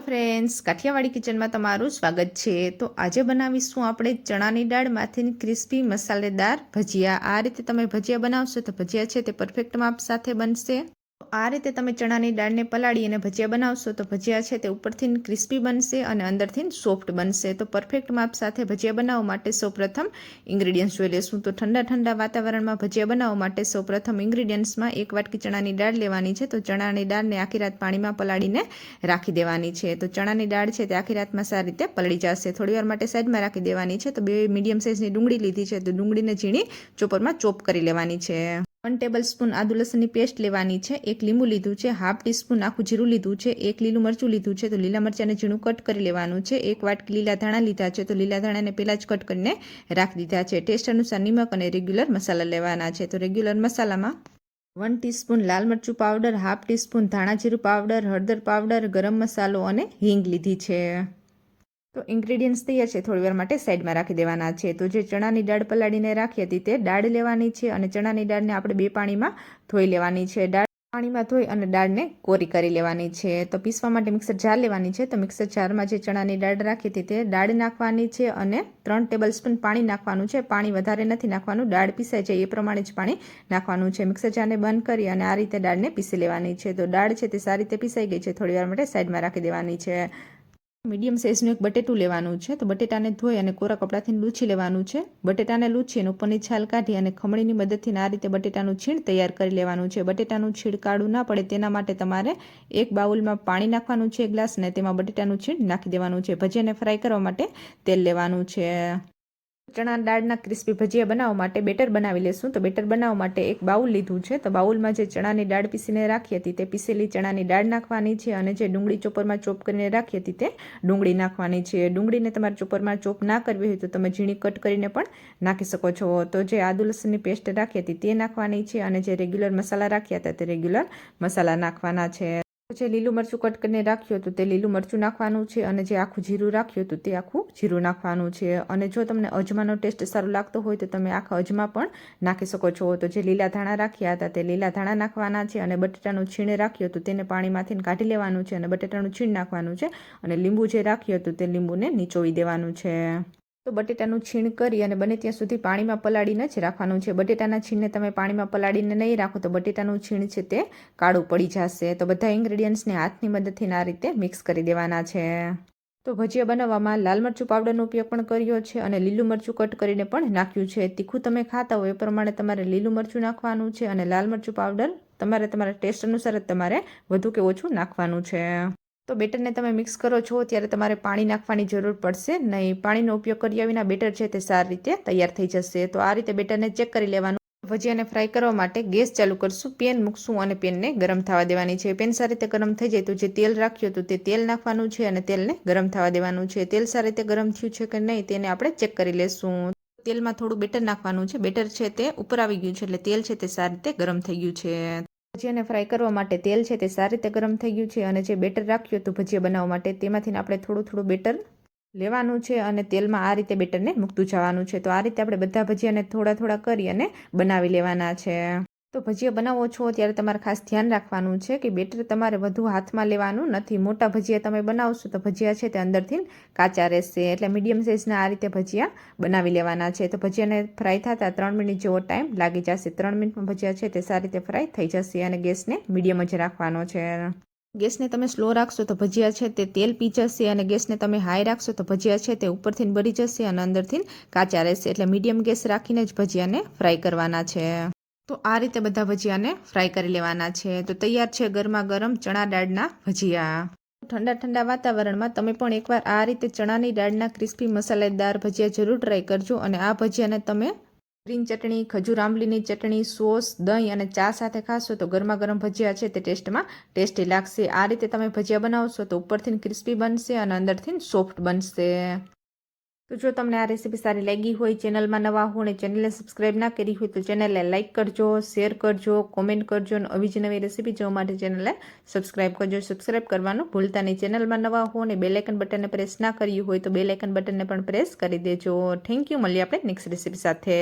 Friends, Kathiawadi કિચનમાં તમારું સ્વાગત છે. તો આજે બનાવીશું આપણે ચણાની દાળમાંથી ક્રિસ્પી મસાલેદાર ભજીયા. આ રીતે તમે ભજીયા બનાવશો તો ભજીયા છે તે પરફેક્ટ માપ સાથે બનશે. આ રીતે તમે ચણાની દાળને પલાળી અને ભજીયા બનાવશો તો ભજીયા છે તે ઉપરથી ક્રિસ્પી બનશે અને અંદરથી સોફ્ટ બનશે. તો પરફેક્ટ માપ સાથે ભજીયા બનાવવા માટે સૌપ્રથમ ઇન્ગ્રીડિયન્ટ્સ જોઈ લેશું. તો ઠંડા ઠંડા વાતાવરણમાં ભજીયા બનાવવા માટે સૌપ્રથમ ઇન્ગ્રીડિયન્ટ્સમાં એક વાટકી ચણાની દાળ લેવાની છે. તો ચણાની દાળને આખી રાત પાણીમાં પલાળીને રાખી દેવાની છે. તો ચણાની દાળ છે તે આખી રાતમાં સારી રીતે પલળી જશે. થોડી વાર માટે સાઈડમાં રાખી દેવાની છે. તો બે મીડિયમ સાઇઝની ડુંગળી લીધી છે. તો ડુંગળીને ઝીણી ચોપરમાં ચોપ કરી લેવાની છે. વન ટેબલ સ્પૂન આદુ લસણની પેસ્ટ લેવાની છે, એક લીંબુ લીધું છે હાફ ટીસ્પૂન આખું જીરું લીધું છે, એક લીલું મરચું લીધું છે, તો લીલા મરચાંને ઝીણું કટ કરી લેવાનું છે, એક વાટકી લીલા ધાણા લીધા છે, તો લીલા ધાણાને પહેલાં જ કટ કરીને રાખી દીધા છે. ટેસ્ટ અનુસાર નિમક અને રેગ્યુલર મસાલા લેવાના છે. તો રેગ્યુલર મસાલામાં વન ટીસ્પૂન લાલ મરચું પાવડર હાફ ટીસ્પૂન ધાણા જીરું પાવડર હળદર પાવડર ગરમ મસાલો અને હિંગ લીધી છે. તો ઇન્ગ્રેડિયન્ટ્સ તૈયાર છે, થોડી વાર માટે સાઈડમાં રાખી દેવાના છે. તો જે ચણાની દાળ પલાળીને રાખી હતી તે દાળ લેવાની છે અને ચણાની દાળને આપણે બે પાણીમાં ધોઈ લેવાની છે. દાળ પાણીમાં ધોઈ અને દાળને કોરી કરી લેવાની છે. તો પીસવા માટે મિક્સર જાર લેવાની છે. તો મિક્સર જારમાં જે ચણાની દાળ રાખી હતી તે દાળ નાખવાની છે અને ત્રણ ટેબલ સ્પૂન પાણી નાખવાનું છે. પાણી વધારે નથી નાખવાનું, દાળ પીસાય છે એ પ્રમાણે જ પાણી નાખવાનું છે. મિક્સર જારને બંધ કરી અને આ રીતે દાળને પીસી લેવાની છે. તો દાળ છે તે સારી રીતે પીસાઈ ગઈ છે. થોડી વાર માટે સાઈડમાં રાખી દેવાની છે. મીડિયમ સાઇઝનું એક બટેટું લેવાનું છે. તો બટેટાને ધોઈ અને કોરા કપડાથી લૂછી લેવાનું છે. બટેટાને લૂછી અને ઉપરની છાલ કાઢી અને ખમણીની મદદથી આ રીતે બટેટાનું છીણ તૈયાર કરી લેવાનું છે. બટેટાનું છીણ કાળું ના પડે તેના માટે તમારે એક બાઉલમાં પાણી નાખવાનું છે ગ્લાસ અને તેમાં બટેટાનું છીણ નાખી દેવાનું છે. ભજીયાને ફ્રાય કરવા માટે તેલ લેવાનું છે. ચણા દાળના ક્રિસ્પી ભજીયા બનાવવા માટે બેટર બનાવી લેશું. તો બેટર બનાવવા માટે એક બાઉલ લીધું છે. તો બાઉલમાં જે ચણાની દાળ પીસીને રાખી હતી તે પીસેલી ચણાની દાળ નાખવાની છે અને જે ડુંગળી ચોપરમાં ચોપ કરીને રાખી હતી તે ડુંગળી નાખવાની છે. ડુંગળીને તમારે ચોપરમાં ચોપ ના કરવી હોય તો તમે ઝીણી કટ કરીને પણ નાખી શકો છો. તો જે આદુ લસણની પેસ્ટ રાખી હતી તે નાખવાની છે અને જે રેગ્યુલર મસાલા રાખ્યા હતા તે રેગ્યુલર મસાલા નાખવાના છે. જે લીલું મરચું કટ કરીને રાખ્યું હતું તે લીલું મરચું નાખવાનું છે અને જે આખું જીરું રાખ્યું હતું તે આખું જીરું નાખવાનું છે. અને જો તમને અજમાનો ટેસ્ટ સારો લાગતો હોય તો તમે આખા અજમા પણ નાખી શકો છો. તો જે લીલા ધાણા રાખ્યા હતા તે લીલા ધાણા નાખવાના છે અને બટેટાનું છીણ રાખ્યું હતું તેને પાણીમાંથી કાઢી લેવાનું છે અને બટેટાનું છીણ નાખવાનું છે અને લીંબુ જે રાખ્યું હતું તે લીંબુને નીચોવી દેવાનું છે. તો બટેટાનું છીણ કરી અને બને ત્યાં સુધી પાણીમાં પલાળીને જ રાખવાનું છે. બટેટાના છીણને તમે પાણીમાં પલાળીને નહીં રાખો તો બટેટાનું છીણ છે તે કાળું પડી જશે. તો બધા ઇન્ગ્રેડિયન્ટ્સને હાથની મદદથી આ રીતે મિક્સ કરી દેવાના છે. તો ભજીયા બનાવવામાં લાલ મરચું પાવડરનો ઉપયોગ પણ કર્યો છે અને લીલું મરચું કટ કરીને પણ નાખ્યું છે. તીખું તમે ખાતા હોય એ પ્રમાણે તમારે લીલું મરચું નાખવાનું છે અને લાલ મરચું પાવડર તમારે તમારા ટેસ્ટ અનુસાર જ તમારે વધુ કે ઓછું નાખવાનું છે. તો બેટરને તમે મિક્સ કરો છો, ત્યારે તમારે પાણી નાખવાની જરૂર પડશે. નહીં, પાણીનો ઉપયોગ કર્યા વિના બેટર છે તે સારી રીતે તૈયાર થઈ જશે. તો આ રીતે બેટરને ચેક કરી લેવાનું. ભજીયાને ફ્રાય કરવા માટે ગેસ ચાલુ કરશું, પેન મૂકશું અને પેનને ગરમ થવા દેવાની છે. પેન સારી રીતે ગરમ થઈ જાય તો જે તેલ રાખ્યું હતું તે તેલ નાખવાનું છે અને તેલને ગરમ થવા દેવાનું છે. તેલ સારી રીતે ગરમ થયું છે કે નહીં તેને આપણે ચેક કરી લેશું. તેલમાં થોડું બેટર નાખવાનું છે. બેટર છે તે ઉપર આવી ગયું છે એટલે તેલ છે તે સારી રીતે ગરમ થઈ ગયું છે. ભજીયાને ફ્રાય કરવા માટે તેલ છે તે સારી રીતે ગરમ થઈ ગયું છે અને જે બેટર રાખ્યું હતું ભજીયા બનાવવા માટે તેમાંથી આપણે થોડું થોડું બેટર લેવાનું છે અને તેલમાં આ રીતે બેટરને મૂકતું જવાનું છે. તો આ રીતે આપણે બધા ભજીયાને થોડા થોડા કરી અને બનાવી લેવાના છે. તો ભજીયા બનાવો છો, ત્યારે તમારે ખાસ ધ્યાન રાખવાનું છે કે બેટર તમારે વધુ હાથમાં લેવાનું નથી. મોટા ભજીયા તમે બનાવશો તો ભજીયા છે તે અંદરથી કાચા રહેશે. એટલે મીડિયમ સાઇઝના આ રીતે ભજીયા બનાવી લેવાના છે. તો ભજીયાને ફ્રાય થતાં ત્રણ મિનિટ જેવો ટાઈમ લાગી જશે. ત્રણ મિનિટમાં ભજીયા છે તે સારી રીતે ફ્રાય થઈ જશે અને ગેસને મીડિયમ જ રાખવાનો છે. ગેસને તમે સ્લો રાખશો તો ભજીયા છે તે તેલ પી જશે અને ગેસને તમે હાઈ રાખશો તો ભજીયા છે તે ઉપરથી બળી જશે અને અંદરથી કાચા રહેશે. એટલે મીડિયમ ગેસ રાખીને જ ભજીયાને ફ્રાય કરવાના છે. તો આ રીતે બધા ભજીયાને ફ્રાય કરી લેવાના છે. તો તૈયાર છે ગરમા ગરમ ચણા દાળના ભજીયા. ઠંડા ઠંડા વાતાવરણમાં તમે પણ એકવાર આ રીતે ચણાની દાળના ક્રિસ્પી મસાલેદાર ભજીયા જરૂર ટ્રાય કરજો અને આ ભજીયાને તમે ગ્રીન ચટણી, ખજૂર આંબલીની ચટણી, સોસ, દહીં અને ચા સાથે ખાશો તો ગરમા ગરમ ભજીયા છે તે ટેસ્ટમાં ટેસ્ટી લાગશે. આ રીતે તમે ભજીયા બનાવશો તો ઉપરથી ક્રિસ્પી બનશે અને અંદરથી સોફ્ટ બનશે. તો જો તમને આ રેસીપી સારી લાગી હોય, ચેનલમાં નવા હો અને ચેનલને સબસ્ક્રાઈબ ના કરી હોય, તો ચેનલને લાઇક કરજો શેર કરજો કોમેન્ટ કરજો અને આવી જ નવી રેસીપી જોવા માટે ચેનલને સબસ્ક્રાઇબ કરજો. સબસ્ક્રાઈબ કરવાનું ભૂલતા નહીં. ચેનલમાં નવા હો અને બેલાઇકન બટનને પ્રેસ ના કર્યું હોય, તો બેલાઇકન બટનને પણ પ્રેસ કરી દેજો. થેન્ક યુ મળીએ આપણે નેક્સ્ટ રેસીપી સાથે.